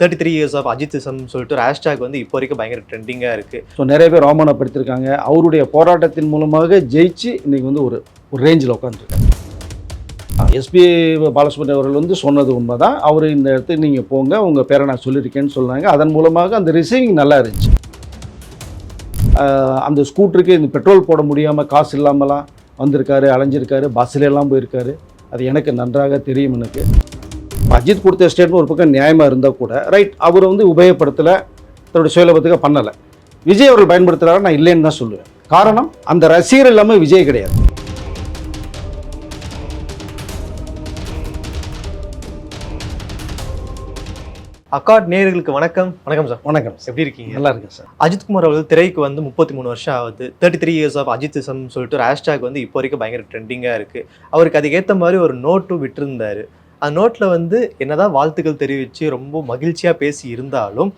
Thirty three years of Ajithism சொல்லிட்டு ஒரு hashtag வந்து இப்போ வரைக்கும் பயங்கர ட்ரெண்டிங்காக இருக்குது ஸோ நிறைய பேர் அவமானப்படுத்திருக்காங்க அவருடைய போராட்டத்தின் மூலமாக ஜெயிச்சு இன்னைக்கு வந்து ஒரு ஒரு ரேஞ்சில் உட்காந்துருக்காங்க எஸ்பி பாலசுப்ரமணியம் அவர்கள் வந்து சொன்னது உண்மை தான் அவர் இந்த இடத்துக்கு நீங்கள் போங்க உங்கள் பேரை நான் சொல்லியிருக்கேன்னு சொன்னாங்க. அதன் மூலமாக அந்த ரிசீவிங் நல்லா இருந்துச்சு. அந்த ஸ்கூட்டருக்கு இந்த பெட்ரோல் போட முடியாமல் காசு இல்லாமலாம் வந்திருக்காரு அலைஞ்சிருக்காரு பஸ்ஸில் போயிருக்காரு. அது எனக்கு நன்றாக தெரியும் எனக்கு. அஜித் கொடுத்த ஸ்டேட்மெண்ட் ஒரு பக்கம் நியாயமாக இருந்தால் கூட ரைட் அவர் வந்து உபயோகப்படுத்தலை தன்னுடைய சுயலபத்துக்காக பண்ணலை. விஜய் அவர்கள் பயன்படுத்துகிறாரு நான் இல்லைன்னு தான் சொல்லுவேன். காரணம் அந்த ரசிகர் இல்லாமல் விஜய் கிடையாது. அக்காட் நேயர்களுக்கு வணக்கம். வணக்கம் சார் வணக்கம் எப்படி இருக்கீங்க? நல்லா இருக்கேன் சார் அஜித்குமார் அவர்கள் திரைக்கு வந்து முப்பத்தி மூணு வருஷம் ஆகுது. Thirty three years of Ajithism சொல்லிட்டு ஒரு ஹேஷ்டாக் வந்து இப்போ வரைக்கும் பயங்கர ட்ரெண்டிங்காக இருக்குது அவருக்கு அதுக்கேற்ற மாதிரி ஒரு நோட்டும் விட்டிருந்தாரு. அந்த நோட்டில் வந்து என்னதான் வாழ்த்துக்கள் தெரிவித்து ரொம்ப மகிழ்ச்சியாக பேசி இருந்தாலும்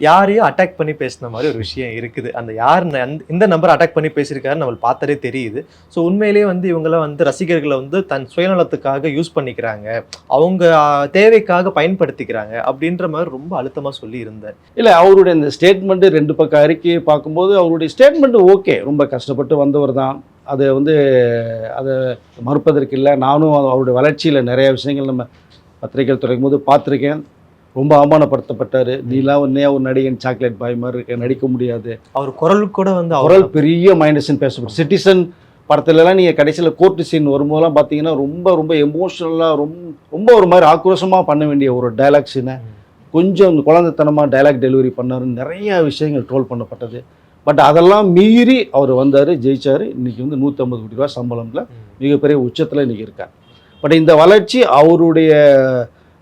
யாரையும் அட்டாக் பண்ணி பேசின மாதிரி ஒரு விஷயம் இருக்குது. அந்த யார் இந்த நம்பர் அட்டாக் பண்ணி பேசியிருக்காரு நம்ம பார்த்தாலே தெரியுது. ஸோ உண்மையிலேயே வந்து இவங்களாம் வந்து ரசிகர்களை வந்து தன் சுயநலத்துக்காக யூஸ் பண்ணிக்கிறாங்க. அவங்க தேவைக்காக பயன்படுத்திக்கிறாங்க அப்படின்ற மாதிரி ரொம்ப அழுத்தமாக சொல்லி இருந்தார். இல்லை அவருடைய இந்த ஸ்டேட்மெண்ட்டு ரெண்டு பக்கம் அறிக்கையை பார்க்கும்போது அவருடைய ஸ்டேட்மெண்ட் ஓகே ரொம்ப கஷ்டப்பட்டு வந்தவர் தான். அதை வந்து அதை மறுப்பதற்கு இல்லை நானும் அவருடைய வளர்ச்சியில் நிறைய விஷயங்கள் நம்ம பத்திரிகைகள் துறைக்கும் போது பார்த்துருக்கேன். ரொம்ப அவமானப்படுத்தப்பட்டார். நீலாம் உன்னையா ஒரு நடிகன் சாக்லேட் பாய் மாதிரி இருக்க நடிக்க முடியாது. அவர் குரலுக்கு கூட வந்து குரல் பெரிய மைனஸ்ன்னு பேசப்படும் சிட்டிசன் படத்துலலாம் நீங்கள் கடைசியில் கோர்ட்டு சீன் வரும்போதெல்லாம் பார்த்தீங்கன்னா ரொம்ப ரொம்ப எமோஷ்னலாக ரொம்ப ரொம்ப ஒரு மாதிரி ஆக்ரோஷமாக பண்ண வேண்டிய ஒரு டைலாக் சீனை கொஞ்சம் குழந்தைத்தனமாக டைலாக் டெலிவரி பண்ணாருன்னு நிறைய விஷயங்கள் ட்ரோல் பண்ணப்பட்டது. பட் அதெல்லாம் மீறி அவர் வந்தார் ஜெயிச்சார். இன்னைக்கு வந்து நூற்றம்பது கோடி ரூபா சம்பளம்ல மிகப்பெரிய உச்சத்தில் இன்னைக்கு இருக்கார். பட் இந்த வளர்ச்சி அவருடைய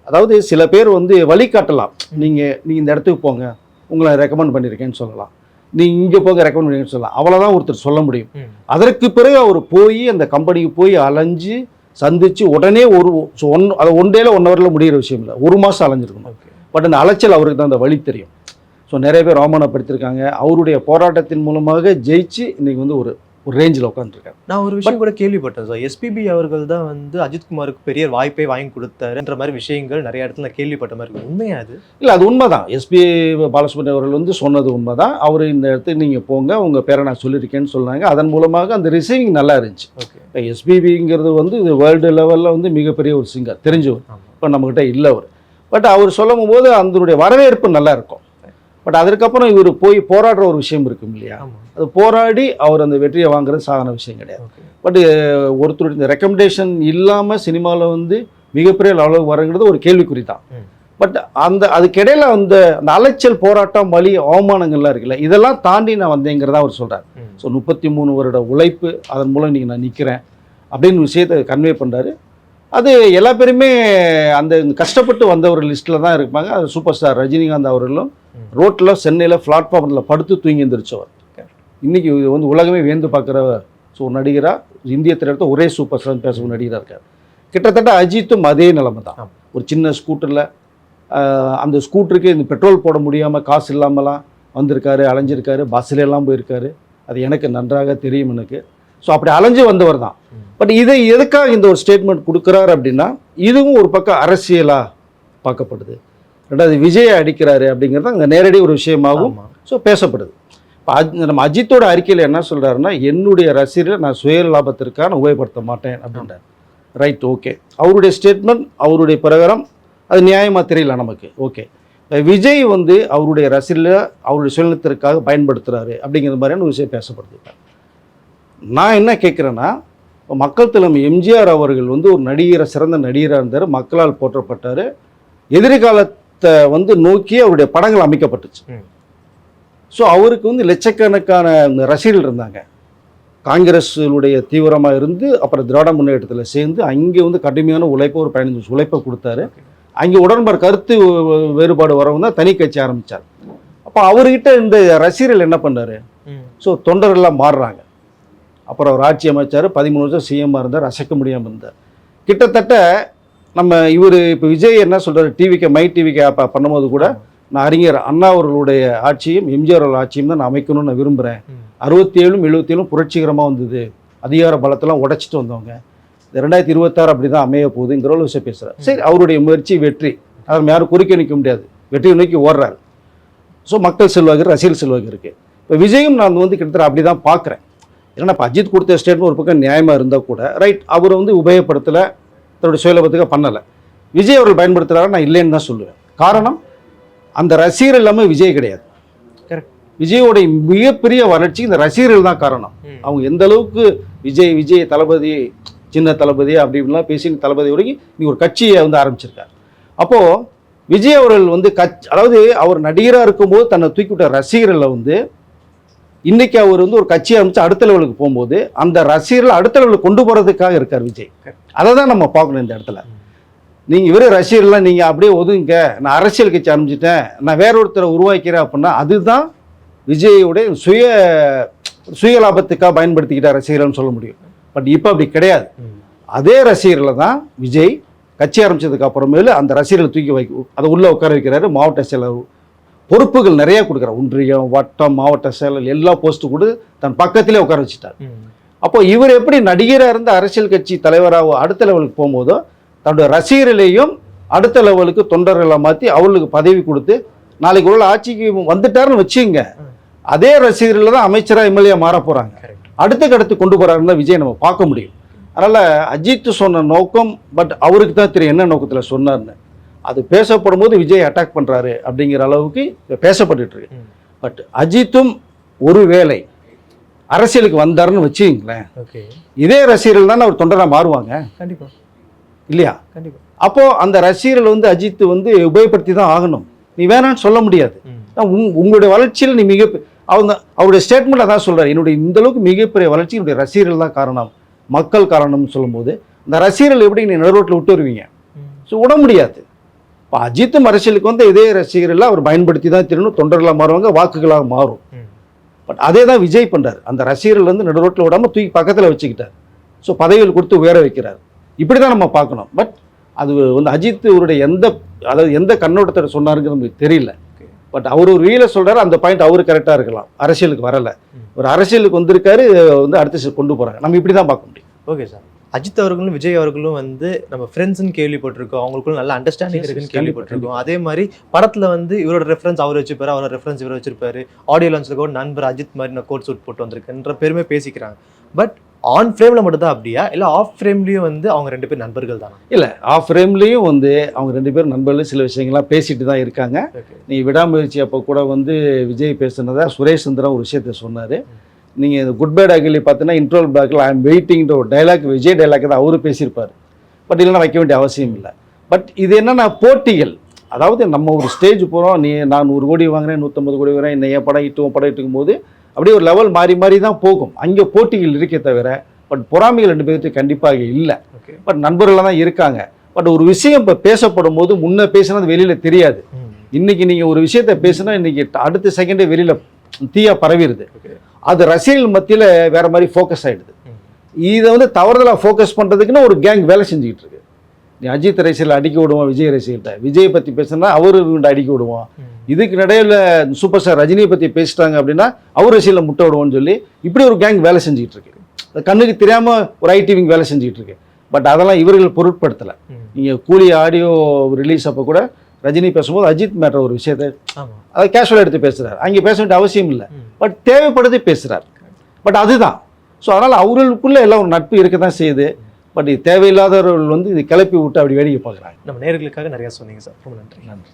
அதாவது சில பேர் வந்து வழிகாட்டலாம் நீங்கள் நீங்கள் இந்த இடத்துக்கு போங்க. உங்களை ரெக்கமெண்ட் பண்ணியிருக்கேன்னு சொல்லலாம். நீங்கள் இங்கே போங்க ரெக்கமெண்ட் பண்ணிருக்கேன்னு சொல்லலாம். அவ்வளோதான் ஒருத்தர் சொல்ல முடியும். அதற்கு பிறகு அவர் போய் அந்த கம்பெனிக்கு போய் அலைஞ்சு சந்திச்சு உடனே ஒரு ஒன் அது ஒன் டேல ஒன் ஹவரில் முடிகிற விஷயம் இல்லை. ஒரு மாதம் அலைஞ்சிருக்கணும். பட் அந்த அலைச்சல் அவருக்கு தான் அந்த வழி தெரியும். ஸோ நிறைய பேர் அவமானப்படுத்திருக்காங்க அவருடைய போராட்டத்தின் மூலமாக ஜெயிச்சு இன்னைக்கு வந்து ஒரு ஒரு ரேஞ்சில் உட்காந்துருக்காரு நான் ஒரு விஷயம் கூட கேள்விப்பட்டேன் சார் எஸ்பிபி அவர்கள் தான் வந்து அஜித்குமாருக்கு பெரிய வாய்ப்பை வாங்கி கொடுத்தாருன்ற மாதிரி விஷயங்கள் நிறைய இடத்துல கேள்விப்பட்ட மாதிரி இருக்கு. உண்மையா அது? இல்லை அது உண்மைதான். எஸ்பி பாலசுப்ரமணியம் அவர்கள் வந்து சொன்னது உண்மைதான். அவர் இந்த இடத்துக்கு நீங்கள் போங்க உங்கள் பேரை நான் சொல்லியிருக்கேன்னு சொன்னாங்க. அதன் மூலமாக அந்த ரிசீவிங் நல்லா இருந்துச்சு. ஓகே எஸ்பிபிங்கிறது வந்து இது வேர்ல்டு லெவலில் வந்து மிகப்பெரிய ஒரு சிங்கர் தெரிஞ்சவர். இப்போ நம்மக்கிட்ட இல்லை அவர் பட் அவர் சொல்லும் போது அதனுடைய வரவேற்பு நல்லா இருக்கும். பட் அதற்கப்புறம் இவர் போய் போராடுற ஒரு விஷயம் இருக்கும் இல்லையா? அது போராடி அவர் அந்த வெற்றியை வாங்குறது சாதாரண விஷயம் கிடையாது. பட் ஒருத்தருடைய இந்த ரெக்கமெண்டேஷன் இல்லாமல் சினிமாவில் வந்து மிகப்பெரிய அளவுக்கு வரங்கிறது ஒரு கேள்விக்குறி தான். பட் அந்த அதுக்கிடையில அந்த அந்த அலைச்சல் போராட்டம் வலி அவமானங்கள்லாம் இருக்குல்ல இதெல்லாம் தாண்டி நான் வந்தேங்கிறதா அவர் சொல்கிறார். ஸோ முப்பத்தி மூணு வருட உழைப்பு அதன் மூலம் இன்னைக்கு நான் நிற்கிறேன் அப்படின்னு விஷயத்தை கன்வே பண்ணுறாரு அது எல்லா பேருமே அந்த கஷ்டப்பட்டு வந்தவர் லிஸ்ட்டில் தான் இருப்பாங்க. அது சூப்பர் ஸ்டார் ரஜினிகாந்த் அவர்களும். ரோட்டில் சென்னையில் பிளாட்ஃபார்மில் படுத்து தூங்கி எந்திரிச்சவர். இன்னைக்கு இது வந்து உலகமே வியந்து பார்க்குற ஸோ நடிகராக இந்திய திரையரத்தை ஒரே சூப்பர் ஸ்டார் பேசுகிற நடிகராக இருக்கார். கிட்டத்தட்ட அஜித்தும் அதே நிலைமை தான். ஒரு சின்ன ஸ்கூட்டரில் அந்த ஸ்கூட்டருக்கு இந்த பெட்ரோல் போட முடியாமல் காசு இல்லாமலாம் வந்திருக்காரு அலைஞ்சிருக்காரு பஸ்ஸில் எல்லாம் போயிருக்காரு. அது எனக்கு நன்றாக தெரியும் எனக்கு. ஸோ அப்படி அலைஞ்சு வந்தவர் தான். பட் இதை எதுக்காக இந்த ஒரு ஸ்டேட்மெண்ட் கொடுக்குறாரு அப்படின்னா இதுவும் ஒரு பக்கம் அரசியலாக பார்க்கப்படுது. ரெண்டாவது விஜயை அடிக்கிறாரு அப்படிங்கிறது அங்கே நேரடி ஒரு விஷயமாகவும் ஸோ பேசப்படுது. இப்போ அஜ் நம்ம அஜித்தோட அறிக்கையில் என்ன சொல்கிறாருன்னா என்னுடைய ரசிகரை நான் சுய லாபத்திற்காக நான் உபயோகப்படுத்த மாட்டேன் அப்படின்றார். ரைட் ஓகே அவருடைய ஸ்டேட்மெண்ட் அவருடைய பிரகாரம் அது நியாயமாக தெரியல நமக்கு. ஓகே விஜய் வந்து அவருடைய ரசிகரை அவருடைய சுயநலத்திற்காக பயன்படுத்துகிறாரு அப்படிங்கிற மாதிரியான ஒரு விஷயம் பேசப்படுது நான் என்ன கேட்குறேன்னா இப்போ மக்கள் தலைமை எம்ஜிஆர் அவர்கள் வந்து ஒரு நடிகரை சிறந்த நடிகராக இருந்தார் மக்களால் போற்றப்பட்டார். எதிர்காலத்தை வந்து நோக்கி அவருடைய படங்கள் அமைக்கப்பட்டுச்சு. ஸோ அவருக்கு வந்து லட்சக்கணக்கான ரசிகர்கள் இருந்தாங்க. காங்கிரஸுடைய தீவிரமாக இருந்து அப்புறம் திராவிட முன்னேற்றத்தில் சேர்ந்து அங்கே வந்து கடுமையான உழைப்பை ஒரு பதினஞ்சு உழைப்பை கொடுத்தாரு. அங்கே உடன்பாடு கருத்து வேறுபாடு வரவங்க தான் தனி கட்சி ஆரம்பித்தார் அப்போ அவர்கிட்ட இந்த ரசிகர்கள் என்ன பண்ணாரு. ஸோ தொண்டர்கள்லாம் மாறுறாங்க. அப்புறம் அவர் ஆட்சி அமைச்சார் பதிமூணு வருஷம் சிஎம்மாக இருந்தார் அசைக்க முடியாமல் இருந்தார். கிட்டத்தட்ட நம்ம இவர் இப்போ விஜய் என்ன சொல்கிறார் டிவிக்கு மை டிவிக்கு ஆப்பா பண்ணும்போது கூட நான் அறிஞர் அண்ணா அவர்களுடைய ஆட்சியும் எம்ஜிஆர் அவர்கள் ஆட்சியும் தான் நான் அமைக்கணும்னு நான் விரும்புகிறேன் அறுபத்தி ஏழும் எழுபத்தி ஏழும் புரட்சிகரமாக வந்தது. அதிகார பலத்தெல்லாம் உடைச்சிட்டு வந்தவங்க. இந்த ரெண்டாயிரத்தி இருபத்தாறு அப்படி தான் அமைய போகுதுங்கிற ஒரு விஷயம் பேசுகிறார் சரி அவருடைய முயற்சி வெற்றி. அதை யாரும் குறுக்க நிற்க முடியாது. வெற்றியை நோக்கி ஓடுறாரு. ஸோ மக்கள் செல்வாக்கு ரசிகர் செல்வாக்கு இருக்குது இப்போ விஜயும் நான் வந்து கிட்டத்தட்ட அப்படி தான் பார்க்குறேன். ஏன்னா இப்போ அஜித் கொடுத்த ஸ்டேட்மெண்ட் ஒரு பக்கம் நியாயமாக இருந்தால் கூட ரைட் அவர் வந்து உபயோகப்படுத்தலை. தன்னுடைய சுயலபத்துக்காக பண்ணலை. விஜய் அவர்கள் பயன்படுத்துகிறாரு நான் இல்லைன்னு தான் சொல்லுவேன். காரணம் அந்த ரசிகர் இல்லாமல் விஜய் கிடையாது. விஜயோடைய மிகப்பெரிய வளர்ச்சி இந்த ரசிகர்கள் தான் காரணம். அவங்க எந்த அளவுக்கு விஜய் விஜய் தளபதி சின்ன தளபதி அப்படி இப்படிலாம் பேசி தளபதி வரைக்கும் நீ ஒரு கட்சியை வந்து ஆரம்பிச்சிருக்காரு. அப்போது விஜய் அவர்கள் வந்து கட்சி அதாவது அவர் நடிகராக இருக்கும்போது தன்னை தூக்கி விட்ட ரசிகர்களை வந்து இன்னைக்கு அவர் வந்து ஒரு கட்சி அமைச்சு அடுத்த லெவலுக்கு போகும்போது அந்த ரசிகர்களை அடுத்த லெவலுக்கு கொண்டு போகிறதுக்காக இருக்கார் விஜய். அதை தான் நம்ம பார்க்கணும் இந்த இடத்துல. நீங்கள் இவரே ரசிகர்லாம் நீங்கள் அப்படியே ஒதுங்க. நான் அரசியல் கட்சி அமைஞ்சிட்டேன் நான் வேற ஒருத்தரை உருவாக்கிறேன் அப்படின்னா அதுதான் விஜயோடைய சுய சுய லாபத்துக்காக பயன்படுத்திக்கிட்ட ரசிகர்கள்னு சொல்ல முடியும். பட் இப்போ அப்படி கிடையாது. அதே ரசிகர்களை தான் விஜய் கட்சி ஆரம்பித்ததுக்கு அப்புறமேலு அந்த ரசிகர்களை தூக்கி வைக்க அதை உள்ளே உட்கார வைக்கிறாரு மாவட்ட செயலர் பொறுப்புகள் நிறைய கொடுக்குறாரு ஒன்றியம் வட்டம் மாவட்ட செயலர் எல்லா போஸ்ட்டு கொடு தன் பக்கத்திலே உட்கார வச்சுட்டார். அப்போ இவர் எப்படி நடிகராக இருந்து அரசியல் கட்சி தலைவராக அடுத்த லெவலுக்கு போகும்போதோ தன்னுடைய ரசிகர்களையும் அடுத்த லெவலுக்கு தொண்டர்களை மாற்றி அவர்களுக்கு பதவி கொடுத்து நாளைக்கு உள்ள ஆட்சிக்கு வந்துட்டாருன்னு வச்சுங்க அதே ரசிகர்கள் தான் அமைச்சராக எம்எல்ஏ மாற போகிறாங்க அடுத்த கடத்து கொண்டு போகிறாருன்னு தான் விஜய் நம்ம பார்க்க முடியும். அதனால் அஜித் சொன்ன நோக்கம் பட் அவருக்கு தான் தெரியும் என்ன நோக்கத்தில் சொன்னார்னு. அது பேசப்படும் போது விஜய் அட்டாக் பண்ணுறாரு அப்படிங்கிற அளவுக்கு இப்ப பேசப்பட்டுட்டு இருக்கு. பட் அஜித்தும் ஒருவேளை அரசியலுக்கு வந்தாருன்னு வச்சுங்களேன் இதே ரசிகர்கள் தானே அவர் தொண்டராக மாறுவாங்க? கண்டிப்பா. இல்லையா? கண்டிப்பா. அப்போ அந்த ரசிகர்கள் வந்து அஜித் வந்து உபயோகப்படுத்தி தான் ஆகணும். நீ வேணான்னு சொல்ல முடியாது. உங்களுடைய வளர்ச்சியில் நீ மிக அவங்க அவருடைய ஸ்டேட்மெண்ட்டில் தான் சொல்கிறார் என்னுடைய இந்த அளவுக்கு மிகப்பெரிய வளர்ச்சி என்னுடைய ரசிகர்கள் தான் காரணம். மக்கள் காரணம்னு சொல்லும்போது இந்த ரசிகர்கள் எப்படி நீ நடுரோட்டில் விட்டு வருவீங்க. ஸோ விட முடியாது. இப்போ அஜித்தும் அரசியலுக்கு வந்து இதே ரசிகர்கள் அவர் பயன்படுத்தி தான் திருணும் தொண்டர்களாக மாறுவாங்க வாக்குகளாக மாறும். பட் அதே தான் விஜய் பண்ணுறாரு அந்த ரசிகர்கள் வந்து நடுரோட்டில் விடாமல் தூக்கி பக்கத்தில் வச்சுக்கிட்டார். ஸோ பதவிகள் கொடுத்து உயர வைக்கிறார். இப்படி தான் நம்ம பார்க்கணும். பட் அது வந்து அஜித் இவருடைய எந்த அதாவது எந்த கண்ணோட்டத்தை சொன்னாருன்னு நமக்கு தெரியல. பட் அவர் ஒரு ரீல சொல்றாரு அந்த பாயிண்ட் அவரு கரெக்டாக இருக்கலாம். அரசியலுக்கு வரல. ஒரு அரசியலுக்கு வந்திருக்காரு வந்து அடுத்த கொண்டு போறாங்க நம்ம இப்படி தான் பார்க்க முடியும். ஓகே சார் அஜித் அவர்களும் விஜய் அவர்களும் வந்து நம்ம ஃப்ரெண்ட்ஸ்னு கேள்விப்பட்டிருக்கோம். அவங்களுக்குள்ள நல்ல அண்டர்ஸ்டாண்டிங் இருக்குன்னு கேள்விப்பட்டிருக்கோம். அதே மாதிரி படத்துல வந்து இவரோட ரெஃபரன்ஸ் அவர் வச்சிருப்பாரு அவரோட ரெஃபரன்ஸ் இவர் வச்சிருப்பாரு. ஆடியோ லான்ஸ்ல கூட நண்பர் அஜித் மாதிரி நான் கோட் சூட் போட்டு வந்திருக்கேன்ற பெருமை பேசிக்கிறாங்க. பட் ஆன் ஃப்ரேம்ல மட்டும் தான் அப்படியா? இல்ல ஆஃப் ஃப்ரேம்லயும் வந்து அவங்க ரெண்டு பேர் நண்பர்கள் தானா? இல்லை ஆஃப் ஃப்ரேம்லேயும் வந்து அவங்க ரெண்டு பேரும் நண்பர்கள் சில விஷயங்கள்லாம் பேசிட்டு தான் இருக்காங்க. நீ விடாமுயற்சி அப்போ கூட வந்து விஜய் பேசுனதா சுரேஷ் சந்திரன் ஒரு விஷயத்த சொன்னார். நீங்கள் குட் பேட் அகிலி பார்த்தீங்கன்னா இன்ட்ரோல் பேக்கில் ஐ எம் வெயிட்டிங்கிற ஒரு டைலாக் விஜய் டைலாக் தான் அவரு பேசியிருப்பார். பட் இல்லைன்னா வைக்க வேண்டிய அவசியம் இல்லை. பட் இது என்னென்னா போட்டிகள். அதாவது நம்ம ஒரு ஸ்டேஜ் போகிறோம் நீ நான் நூறு கோடி வாங்குறேன் நூற்றம்பது கோடி வாங்குறேன் என்ன என் படம் இட்டுவோம் படம் இட்டுக்கும் போது அப்படியே ஒரு லெவல் மாறி மாறி தான் போகும். அங்கே போட்டிகள் இருக்கே தவிர பட் பொறாமைகள் ரெண்டு பேர்த்துக்கு கண்டிப்பாக இல்லை. பட் நண்பர்களாக தான் இருக்காங்க. பட் ஒரு விஷயம் இப்போ பேசப்படும் போது முன்ன பேசுனது வெளியில் தெரியாது. இன்னைக்கு நீங்கள் ஒரு விஷயத்த பேசுனா இன்னைக்கு அடுத்த செகண்டே வெளியில் தீயா பரவிடுது அது ரசிகர்கள் மத்தியில் வேற மாதிரி ஃபோக்கஸ் ஆயிடுது. ம். இதை வந்து தவறுதலாக ஃபோக்கஸ் பண்ணுறதுக்குன்னு ஒரு கேங் வேலை செஞ்சுக்கிட்டு இருக்கு. நீ அஜித் ரசிகர்கள் அடிக்க விடுவான் விஜய் ரசிகர்கிட்ட விஜயை பற்றி பேசுனா அவரு அடிக்க விடுவான். இதுக்கு இடையில சூப்பர் ஸ்டார் ரஜினியை பற்றி பேசிட்டாங்க அப்படின்னா அவர் ரசிகர்களை முட்டை விடுவோம்னு சொல்லி இப்படி ஒரு கேங் வேலை செஞ்சுக்கிட்டு இருக்கு. கண்ணுக்கு தெரியாமல் ஒரு ஐடிவிங் வேலை செஞ்சுக்கிட்டு இருக்கு. பட் அதெல்லாம் இவர்கள் பொருட்படுத்தலை. நீங்கள் கூலி ஆடியோ ரிலீஸ் அப்போ கூட ரஜினி பேசும்போது அஜித் மேட்டர் ஒரு விஷயத்தை அதை கேஷுவலாக எடுத்து பேசுகிறார் அங்கே பேச வேண்டிய அவசியம் இல்லை. பட் தேவைப்படுது பேசுகிறார் பட் அதுதான். ஸோ அதனால் அவர்களுக்குள்ள எல்லாம் ஒரு நட்பு இருக்க தான் செய்யுது. பட் இது தேவையில்லாதவர்கள் வந்து இது கிளப்பி விட்டு அப்படி வேடிக்கை பார்க்குறாங்க. நம்ம நேர்களுக்காக நிறைய சொன்னீங்க சார். ரொம்ப நன்றி. நன்றி.